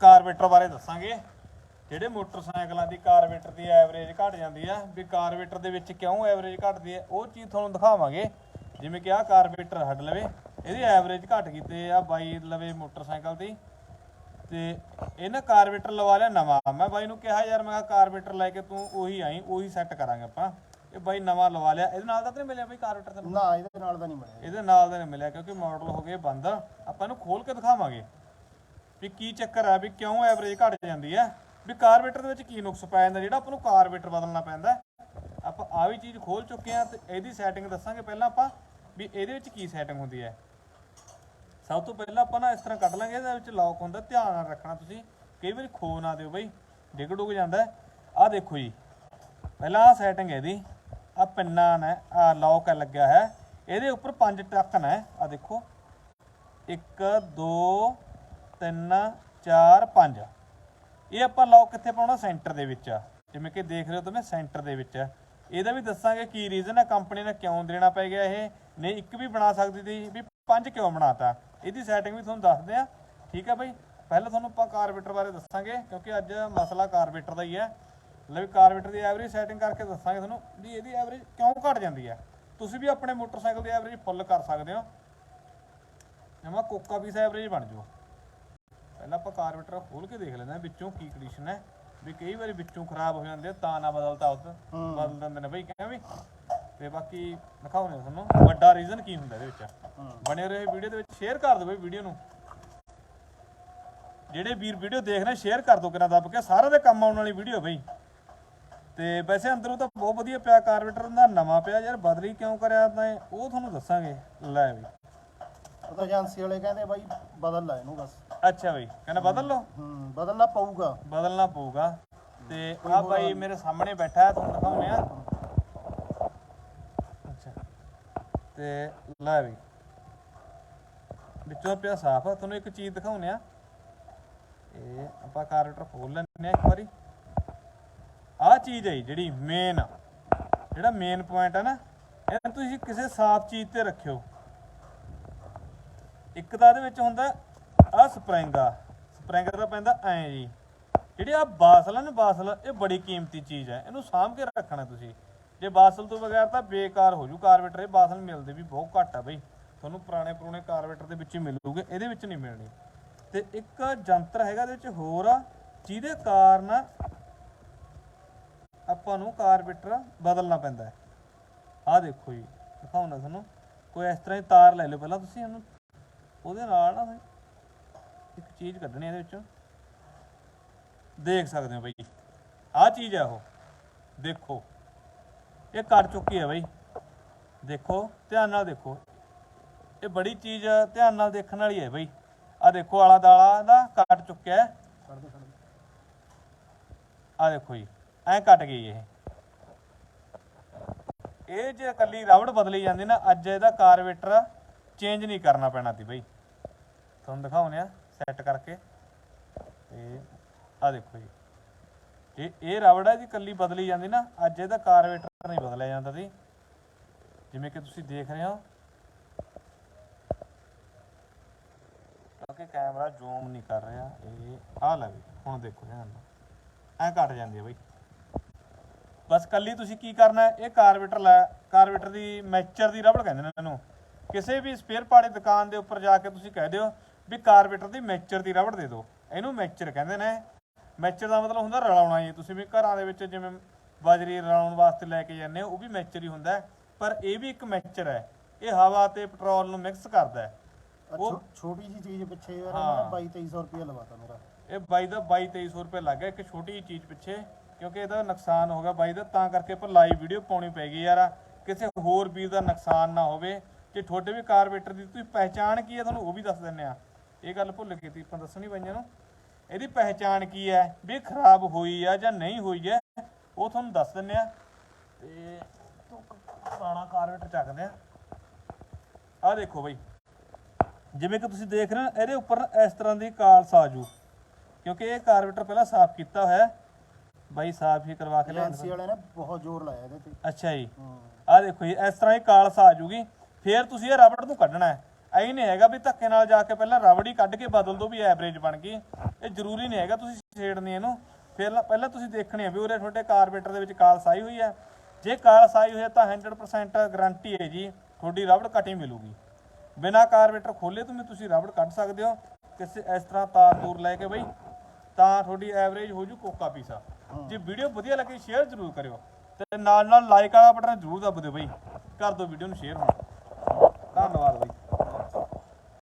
ਕਾਰਬੇਟਰ ਬਾਰੇ ਦੱਸਾਂਗੇ। ਜਿਹੜੇ ਮੋਟਰਸਾਈਕਲਾਂ ਦੀ ਕਾਰਬੇਟਰ ਦੀ ਐਵਰੇਜ ਘਟ ਜਾਂਦੀ ਆ ਵੀ ਕਾਰਬੇਟਰ ਦੇ ਵਿੱਚ ਕਿਉਂ ਐਵਰੇਜ ਘਟਦੀ ਹੈ ਉਹ ਚੀਜ਼ ਤੁਹਾਨੂੰ ਦਿਖਾਵਾਂਗੇ। ਜਿਵੇਂ ਕਿ ਆਹ ਕਾਰਬੇਟਰ ਹੱਡ ਲਵੇ ਇਹਦੀ ਐਵਰੇਜ ਘਟ ਗਈ ਤੇ ਆ ਬਾਈ ਲਵੇ ਮੋਟਰਸਾਈਕਲ ਦੀ। ਤੇ ਇਹਨੇ ਕਾਰਬੇਟਰ ਲਵਾ ਲਿਆ ਨਵਾਂ। ਮੈਂ ਬਾਈ ਨੂੰ ਕਿਹਾ ਯਾਰ ਮੈਂ ਕਿਹਾ ਕਾਰਬੇਟਰ ਲੈ ਕੇ ਤੂੰ ਉਹੀ ਆਈ ਉਹੀ ਸੈੱਟ ਕਰਾਂਗੇ ਆਪਾਂ। ਇਹ ਬਾਈ ਨਵਾਂ ਲਵਾ ਲਿਆ। ਇਹਦੇ ਨਾਲ ਤਾਂ ਨਹੀਂ ਮਿਲਿਆ ਬਾਈ ਕਾਰਬੇਟਰ ਤੈਨੂੰ? ਨਾ ਇਹਦੇ ਨਾਲ ਤਾਂ ਨਹੀਂ ਬਣਿਆ ਇਹਦੇ ਨਾਲ ਦਾ ਨਹੀਂ ਮਿਲਿਆ ਕਿਉਂਕਿ ਮਾਡਲ ਹੋ ਗਏ ਬੰਦ। ਆਪਾਂ ਇਹਨੂੰ ਖੋਲ ਕੇ ਦਿਖਾਵਾਂਗੇ। ਵੀ ਕੀ ਚੱਕਰ ਆ, ਵੀ ਕਿਉਂ ਐਵਰੇਜ ਘਟ ਜਾਂਦੀ ਹੈ ਵੀ ਕਾਰਬੇਟਰ ਦੇ ਵਿੱਚ ਕੀ ਨੁਕਸ ਪੈ ਜਾਂਦਾ, ਜਿਹੜਾ ਆਪਾਂ ਨੂੰ ਕਾਰਬੇਟਰ ਬਦਲਣਾ ਪੈਂਦਾ ਆਪਾਂ ਆ ਵੀ ਚੀਜ਼ ਖੋਲ ਚੁੱਕੇ ਆ ਤੇ ਇਹਦੀ ਸੈਟਿੰਗ ਦੱਸਾਂਗੇ ਪਹਿਲਾਂ ਆਪਾਂ ਵੀ ਇਹਦੇ ਵਿੱਚ ਕੀ ਸੈਟਿੰਗ ਹੁੰਦੀ ਹੈ। ਸਭ ਤੋਂ ਪਹਿਲਾਂ ਆਪਾਂ ਨਾ ਇਸ ਤਰ੍ਹਾਂ ਕੱਢ ਲਾਂਗੇ, ਇਹਦੇ ਵਿੱਚ ਲੌਕ ਹੁੰਦਾ, ਧਿਆਨ ਨਾਲ ਰੱਖਣਾ ਤੁਸੀਂ, ਕਈ ਵਾਰੀ ਖੋ ਨਾ ਦਿਓ ਬਈ, ਡਿੱਗ ਡੁੱਗ ਜਾਂਦਾ ਆ ਦੇਖੋ ਜੀ, ਪਹਿਲਾਂ ਆ ਸੈਟਿੰਗ ਹੈ ਇਹਦੀ ਆ ਪਿੰਨਾਂ ਨੇ ਆ ਲੌਕ ਹੈ, ਲੱਗਿਆ ਹੈ। ਇਹਦੇ ਉੱਪਰ ਪੰਜ ਟੱਕਨ ਹੈ ਆ ਦੇਖੋ। 1 2 3 4 5 ਇਹ ਆਪਾਂ ਲੌਕ ਕਿੱਥੇ ਪਾਉਣਾ? ਸੈਂਟਰ ਦੇ ਵਿੱਚ ਆ। ਜਿਵੇਂ ਕਿ ਦੇਖ ਰਹੇ ਹੋ ਤੁਸੀਂ ਸੈਂਟਰ ਦੇ ਵਿੱਚ ਆ। ਇਹਦਾ ਵੀ ਦੱਸਾਂਗੇ ਕੀ ਰੀਜ਼ਨ ਹੈ ਕੰਪਨੀ ਨੇ ਕਿਉਂ ਦੇਣਾ ਪੈ ਗਿਆ ਇਹ? ਨਹੀਂ, ਇੱਕ ਵੀ ਬਣਾ ਸਕਦੀ ਸੀ, ਵੀ ਪੰਜ ਕਿਉਂ ਬਣਾਤਾ? ਇਹਦੀ ਸੈਟਿੰਗ ਵੀ ਤੁਹਾਨੂੰ ਦੱਸਦੇ ਆ। ਠੀਕ ਹੈ ਬਈ? ਪਹਿਲਾਂ ਤੁਹਾਨੂੰ ਆਪਾਂ ਕਾਰਬੇਟਰ ਬਾਰੇ ਦੱਸਾਂਗੇ, ਕਿਉਂਕਿ ਅੱਜ ਮਸਲਾ ਕਾਰਬੇਟਰ ਦਾ ਹੀ ਹੈ ਮਤਲਬ ਕਾਰਬੇਟਰ ਦੀ ਐਵਰੇਜ ਸੈਟਿੰਗ ਕਰਕੇ ਦੱਸਾਂਗੇ ਤੁਹਾਨੂੰ ਵੀ ਇਹਦੀ ਐਵਰੇਜ ਕਿਉਂ ਘਟ ਜਾਂਦੀ ਹੈ ਤੁਸੀਂ ਵੀ ਆਪਣੇ ਮੋਟਰਸਾਈਕਲ ਦੀ ਐਵਰੇਜ ਫੁੱਲ ਕਰ ਸਕਦੇ ਹੋ। ਜਮਾ ਕੋਕਾ ਪੀਸ ਐਵਰੇਜ ਬਣ ਜਾਓ ਪਹਿਲਾਂ ਆਪਾਂ ਕਾਰਬੇਟਰ ਖੋਲ ਕੇ ਦੇਖ ਲੈਂਦੇ ਹਾਂ ਵਿੱਚੋਂ ਕੀ ਕੰਡੀਸ਼ਨ ਹੈ। ਵੀ ਕਈ ਵਾਰੀ ਵਿੱਚੋਂ ਖਰਾਬ ਹੋ ਜਾਂਦੇ ਆ, ਤਾਂ ਨਾ ਬਦਲਤਾ ਉਸ। ਬਦਲ ਦਿੰਦੇ ਨੇ ਬਈ ਕਿਵੇਂ ਵੀ। ਤੇ ਬਾਕੀ ਦਿਖਾਉਣੇ ਤੁਹਾਨੂੰ ਵੱਡਾ ਰੀਜ਼ਨ ਕੀ ਹੁੰਦਾ ਇਹਦੇ ਵਿੱਚ। ਬਣੇ ਰਹੇ ਵੀਡੀਓ ਦੇ ਵਿੱਚ ਸ਼ੇਅਰ ਕਰ ਦਿਓ ਬਈ ਵੀਡੀਓ ਨੂੰ। ਜਿਹੜੇ ਵੀਰ ਵੀਡੀਓ ਦੇਖ ਰਹੇ ਸ਼ੇਅਰ ਕਰ ਦਿਓ ਕਿਰਾ ਦੱਬ ਕੇ ਸਾਰਿਆਂ ਦੇ ਕੰਮ ਆਉਣ ਵਾਲੀ ਵੀਡੀਓ ਬਈ। ਤੇ ਵੈਸੇ ਅੰਦਰੋਂ ਤਾਂ ਬਹੁਤ ਵਧੀਆ ਪਿਆ ਕਾਰਬੇਟਰ ਦਾ ਨਵਾਂ ਪਿਆ ਯਾਰ ਬਦਲੀ ਕਿਉਂ ਕਰਿਆ ਤਾਂ ਇਹ, ਉਹ ਤੁਹਾਨੂੰ ਦੱਸਾਂਗੇ। ਲੈ ਬਈ। ਉਹ ਤਾਂ ਏਜੰਸੀ ਵਾਲੇ ਕਹਿੰਦੇ ਬਾਈ ਬਦਲ ਲੈ ਇਹਨੂੰ ਬਸ। ਅੱਛਾ ਬਈ ਕਹਿੰਦਾ ਬਦਲ ਲਓ? ਹੂੰ ਬਦਲਣਾ ਪਊਗਾ। ਬਦਲਣਾ ਪਊਗਾ। ਤੇ ਆ ਬਾਈ ਮੇਰੇ ਸਾਹਮਣੇ ਬੈਠਾ ਹੈ ਤੁਹਾਨੂੰ ਦਿਖਾਉਣੇ ਆ ਅੱਛਾ। ਤੇ ਲੈ ਵੀ ਵਿੱਚੋਂ ਪਿਆ ਸਾਫ਼ ਆ ਤੁਹਾਨੂੰ ਇੱਕ ਚੀਜ਼ ਦਿਖਾਉਣੇ ਆ ਇਹ ਆਪਾਂ ਕਾਰਟਰ ਖੋਲ ਲੈਂਦੇ ਆ ਇੱਕ ਵਾਰੀ। ਆ ਚੀਜ਼ ਹੈ ਜੀ ਜਿਹੜੀ ਮੇਨ ਜਿਹੜਾ ਮੇਨ ਪੁਆਇੰਟ ਹੈ ਨਾ ਇਹ ਤੁਸੀਂ ਕਿਸੇ ਸਾਫ਼ ਚੀਜ਼ ਤੇ ਰੱਖਿਓ। ਇੱਕ ਤਾਂ ਇਹਦੇ ਵਿੱਚ ਹੁੰਦਾ ਆ ਸਪਰਿੰਗ ਆ। ਸਪਰਿੰਗ ਦਾ ਪੈਂਦਾ ਐ ਜੀ। ਜਿਹੜੀ ਆ ਬਾਸਲ ਹੈ ਨਾ, ਬਾਸਲ, ਇਹ ਬੜੀ ਕੀਮਤੀ ਚੀਜ਼ ਹੈ ਇਹਨੂੰ ਸਾਂਭ ਕੇ ਰੱਖਣਾ ਤੁਸੀਂ। ਜੇ ਬਾਸਲ ਤੋਂ ਬਗੈਰ ਤਾਂ ਬੇਕਾਰ ਹੋ ਜੂ ਕਾਰਬੇਟਰ। ਇਹ ਬਾਸਲ ਮਿਲਦੇ ਵੀ ਬਹੁਤ ਘੱਟ ਆ ਬਈ। ਤੁਹਾਨੂੰ ਪੁਰਾਣੇ ਪੁਰਾਣੇ ਕਾਰਬੇਟਰ ਦੇ ਵਿੱਚ ਹੀ ਮਿਲੂਗੇ। ਇਹਦੇ ਵਿੱਚ ਨਹੀਂ ਮਿਲਣੀ। ਤੇ ਇੱਕ ਜੰਤਰ ਹੈਗਾ ਇਹਦੇ ਵਿੱਚ ਹੋਰ ਆ, ਜਿਹਦੇ ਕਾਰਨ ਆਪਾਂ ਨੂੰ ਕਾਰਬੇਟਰ ਬਦਲਣਾ ਪੈਂਦਾ ਹੈ। ਆਹ ਦੇਖੋ ਜੀ ਦਿਖਾਉਣਾ ਤੁਹਾਨੂੰ। ਕੋਈ ਇਸ ਤਰ੍ਹਾਂ ਦੀ ਤਾਰ ਲੈ ਲਓ ਪਹਿਲਾਂ ਤੁਸੀਂ ਇਹਨੂੰ। ਉਹਦੇ ਨਾਲ ਨਾ ਇੱਕ ਚੀਜ਼ ਕੱਢਣੀ ਇਹਦੇ ਵਿੱਚੋਂ। ਦੇਖ ਸਕਦੇ ਹੋ ਬਈ, ਆਹ ਚੀਜ਼ ਹੈ ਉਹ। ਦੇਖੋ, ਇਹ ਕੱਟ ਚੁੱਕੀ ਹੈ ਬਈ। ਦੇਖੋ, ਧਿਆਨ ਨਾਲ ਦੇਖੋ। ਇਹ ਬੜੀ ਚੀਜ਼ ਧਿਆਨ ਨਾਲ ਦੇਖਣ ਵਾਲੀ ਹੈ ਬਈ। ਆ ਦੇਖੋ, ਆਲਾ ਦਾਲਾ ਦਾ ਕੱਟ ਚੁੱਕਿਆ। ਹੈ ਆ ਦੇਖੋ ਜੀ, ਐ ਕੱਟ ਗਈ ਇਹ। ਇਹ ਜੇ ਇਕੱਲੀ ਰਬੜ ਬਦਲੀ ਜਾਂਦੀ ਨਾ, ਅੱਜ ਇਹਦਾ ਕਾਰਬੇਟਰ ਚੇਂਜ ਨਹੀਂ ਕਰਨਾ ਪੈਣਾ ਸੀ ਬਈ। ਤੁਹਾਨੂੰ ਦਿਖਾਉਨੇ ਆ। ਸੈੱਟ ਕਰਕੇ ਤੇ ਆ ਦੇਖੋ ਜੀ। ਇਹ ਇਹ ਰਬੜ ਹੈ ਜੀ ਇਕੱਲੀ ਬਦਲੀ ਜਾਂਦੀ ਨਾ। ਅੱਜ ਇਹਦਾ ਕਾਰਬੇਟਰ ਨਹੀਂ ਬਦਲਿਆ ਜਾਂਦਾ ਸੀ ਜਿਵੇਂ ਕਿ ਤੁਸੀਂ ਦੇਖ ਰਹੇ ਹੋ। ਕਿਉਂਕਿ ਕੈਮਰਾ ਜ਼ੂਮ ਨਹੀਂ ਕਰ ਰਿਹਾ। ਇਹ ਆ ਲੈ ਵੀ, ਹੁਣ ਦੇਖੋ ਧਿਆਨ ਨਾਲ ਐ ਕੱਟ ਜਾਂਦੀ ਹੈ ਬਈ। ਬਸ ਕੱਲੀ ਤੁਸੀਂ ਕੀ ਕਰਨਾ ਇਹ ਕਾਰਬੇਟਰ ਲੈ ਕਾਰਬੇਟਰ ਦੀ ਮੈਚਰ ਦੀ ਰਬੜ ਕਹਿੰਦੇ ਨੇ ਇਹਨੂੰ। ਕਿਸੇ ਵੀ ਸਪੇਅਰ ਪਾਰਟ ਦੁਕਾਨ ਦੇ ਉੱਪਰ ਜਾ ਕੇ ਤੁਸੀਂ ਕਹਿ ਦਿਓ ਵੀ ਕਾਰਬੇਟਰ ਦੀ ਮੈਚਰ ਦੀ ਰਬੜ ਦੇ ਦਿਓ। ਇਹਨੂੰ ਮੈਚਰ ਕਹਿੰਦੇ ਨੇ। ਮੈਚਰ ਦਾ ਮਤਲਬ ਹੁੰਦਾ ਰਲਾਉਣਾ ਜੀ ਤੁਸੀਂ ਵੀ ਘਰਾਂ ਦੇ ਵਿੱਚ ਜਿਵੇਂ ਬਾਜਰੀ ਰਲਾਉਣ ਵਾਸਤੇ ਲੈ ਕੇ ਜਾਂਦੇ ਹੋ ਉਹ ਵੀ ਮੈਚਰ ਹੀ ਹੁੰਦਾ। ਪਰ ਇਹ ਵੀ ਇੱਕ ਮੈਚਰ ਹੈ। ਇਹ ਹਵਾ ਤੇ ਪੈਟਰੋਲ ਨੂੰ ਮਿਕਸ ਕਰਦਾ ਹੈ। ਉਹ- ਛੋਟੀ ਜੀ ਚੀਜ਼ ਪਿੱਛੇ ਯਾਰ ਹਾਂ। 22 2300 ਰੁਪਏ ਲਵਾਤਾ ਮੇਰਾ ਇਹ ਬਾਈ ਦਾ 22 2300 ਰੁਪਏ ਲੱਗ ਗਿਆ ਇੱਕ ਛੋਟੀ ਜਿਹੀ ਚੀਜ਼ ਪਿੱਛੇ ਕਿਉਂਕਿ ਇਹਦਾ ਨੁਕਸਾਨ ਹੋ ਗਿਆ ਬਾਈ ਦਾ। ਤਾਂ ਕਰਕੇ ਪਰ ਲਾਈਵ ਵੀਡੀਓ ਪਾਉਣੀ ਪੈ ਗਈ ਯਾਰ। ਕਿਸੇ ਹੋਰ ਵੀਰ ਦਾ ਨੁਕਸਾਨ ਨਾ ਹੋਵੇ। ਜੇ ਤੁਹਾਡੇ ਵੀ ਕਾਰਬੇਟਰ ਦੀ ਤੁਸੀਂ ਪਹਿਚਾਣ ਕੀ ਹੈ ਤੁਹਾਨੂੰ ਉਹ ਵੀ ਦੱਸ ਦਿੰਨੇ ਆ ਇਹ ਗੱਲ ਭੁੱਲ ਗਈ ਤੀ ਆਪਾਂ ਦੱਸਣੀ ਪਈਆਂ ਨੂੰ। ਇਹਦੀ ਪਹਿਚਾਣ ਕੀ ਹੈ? ਵੀ ਖਰਾਬ ਹੋਈ ਆ ਜਾਂ ਨਹੀਂ ਹੋਈ ਹੈ ਉਹ ਤੁਹਾਨੂੰ ਦੱਸ ਦਿੰਨੇ ਆ। ਤੇ ਪੁਰਾਣਾ ਕਾਰਬੇਟਰ ਚੱਕਦੇ ਆ। ਆ ਦੇਖੋ ਬਈ। ਜਿਵੇਂ ਕਿ ਤੁਸੀਂ ਦੇਖ ਰਹੇ ਹੋ ਇਹਦੇ ਉੱਪਰ ਇਸ ਤਰ੍ਹਾਂ ਦੀ ਕਾਲਸ ਆ ਜੂ ਕਿਉਂਕਿ ਇਹ ਕਾਰਬੇਟਰ ਪਹਿਲਾਂ ਸਾਫ਼ ਕੀਤਾ ਹੋਇਆ ਹੈ। ਬਾਈ ਸਾਫ਼ ਹੀ ਕਰਵਾ ਕੇ ਲਿਆਂਦਾ। ਏਜੰਸੀ ਵਾਲੇ ਨੇ ਬਹੁਤ ਜ਼ੋਰ ਲਾਇਆ ਇਹਦੇ ਤੇ। ਅੱਛਾ ਜੀ। ਹੂੰ। ਆ ਦੇਖੋ ਜੀ ਇਸ ਤਰ੍ਹਾਂ ਹੀ ਕਾਲਸ ਆ ਜੂਗੀ ਫੇਰ ਤੁਸੀਂ ਇਹ ਰਬੜ ਨੂੰ ਕੱਢਣਾ ਹੈ। ਐਂ ਨਹੀਂ ਹੈਗਾ ਵੀ ਧੱਕੇ ਨਾਲ ਜਾ ਕੇ ਪਹਿਲਾਂ ਰਬੜ ਕੱਢ ਕੇ ਬਦਲ ਦੋ ਵੀ ਐਵਰੇਜ ਬਣ ਗਈ। ਇਹ ਜ਼ਰੂਰੀ ਨਹੀਂ ਹੈਗਾ ਤੁਸੀਂ ਛੇੜਨੀ ਇਹਨੂੰ। ਫਿਰ ਪਹਿਲਾਂ ਤੁਸੀਂ ਦੇਖਣੀ ਹੈ ਵੀ ਉਰੇ ਤੁਹਾਡੇ ਕਾਰਬੇਟਰ ਦੇ ਵਿੱਚ ਕਾਲ ਸਾਈ ਹੋਈ ਹੈ। ਜੇ ਕਾਲ ਸਾਈ ਹੋਈ ਹੈ ਤਾਂ 100% ਗਾਰੰਟੀ ਹੈ ਜੀ ਤੁਹਾਡੀ ਰਬੜ ਕਟਿੰਗ ਮਿਲੂਗੀ। ਬਿਨਾ ਕਾਰਬੇਟਰ ਖੋਲੇ ਤੋਂ ਵੀ ਤੁਸੀਂ ਰਬੜ ਕੱਢ ਸਕਦੇ ਹੋ। ਕਿਸੇ ਇਸ ਤਰ੍ਹਾਂ ਤਾਰ ਤੂਰ ਲੈ ਕੇ ਬਈ ਤਾਂ ਤੁਹਾਡੀ ਐਵਰੇਜ ਹੋ ਜੂ ਕੋਕਾ ਪੀਸਾ। ਜੇ ਵੀਡੀਓ ਵਧੀਆ ਲੱਗੀ ਸ਼ੇਅਰ ਜ਼ਰੂਰ ਕਰਿਓ। ਤੇ ਨਾਲ ਨਾਲ ਲਾਈਕ ਵਾਲਾ ਬਟਨ ਜ਼ਰੂਰ ਦਬ ਦਿਓ ਬਈ। ਕਰ ਦਿਓ ਵੀਡੀਓ ਨੂੰ ਸ਼ੇਅਰ ਹੁਣ। ਧੰਨਵਾਦ ਬਈ।